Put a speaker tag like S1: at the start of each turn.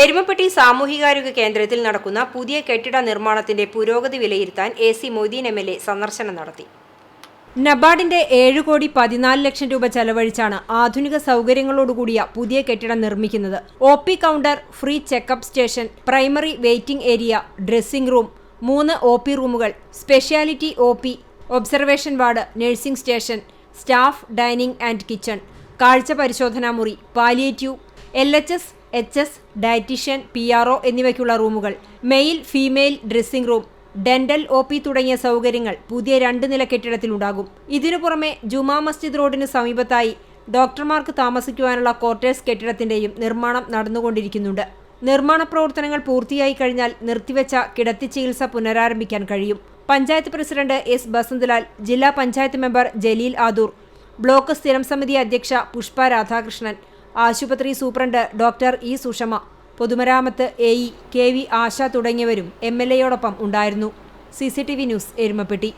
S1: എരുമപ്പെട്ടി സാമൂഹികാരോഗ്യ കേന്ദ്രത്തിൽ നടക്കുന്ന പുതിയ കെട്ടിട നിർമ്മാണത്തിന്റെ പുരോഗതി വിലയിരുത്താൻ A C Moideen M L A സന്ദർശനം നടത്തി. നബാർഡിന്റെ ഏഴ് കോടി പതിനാല് ലക്ഷം രൂപ ചെലവഴിച്ചാണ് ആധുനിക സൗകര്യങ്ങളോടുകൂടിയ പുതിയ കെട്ടിടം നിർമ്മിക്കുന്നത്. O P counter free checkup station primary waiting area dressing room മൂന്ന് ഒ പി റൂമുകൾ speciality O P observation ward nursing station staff dining and kitchen കാഴ്ച പരിശോധനാ മുറി palliative L H S H S dietician P R O എന്നിവയ്ക്കുള്ള റൂമുകൾ. Male female dressing room. Dental O P തുടങ്ങിയ സൗകര്യങ്ങൾ പുതിയ രണ്ട് നില കെട്ടിടത്തിലുണ്ടാകും. ഇതിനു പുറമെ ജുമാ മസ്ജിദ് റോഡിന് സമീപത്തായി ഡോക്ടർമാർക്ക് താമസിക്കുവാനുള്ള ക്വാർട്ടേഴ്സ് കെട്ടിടത്തിന്റെയും നിർമ്മാണം നടന്നുകൊണ്ടിരിക്കുന്നുണ്ട്. നിർമ്മാണ പ്രവർത്തനങ്ങൾ പൂർത്തിയായി കഴിഞ്ഞാൽ നിർത്തിവെച്ച കിടത്തി ചികിത്സ പുനരാരംഭിക്കാൻ കഴിയും. പഞ്ചായത്ത് പ്രസിഡന്റ് എസ് ബസന്തലാൽ ജില്ലാ പഞ്ചായത്ത് മെമ്പർ ജലീൽ ആദൂർ ബ്ലോക്ക് സ്ഥിരം സമിതി അധ്യക്ഷ പുഷ്പ രാധാകൃഷ്ണൻ ആശുപത്രി സൂപ്രണ്ട് ഡോക്ടർ ഇ സുഷമ പൊതുമരാമത്ത് A E K V Asha തുടങ്ങിയവരും എം എൽ എയോടൊപ്പം ഉണ്ടായിരുന്നു. C C T V news Erumappetty.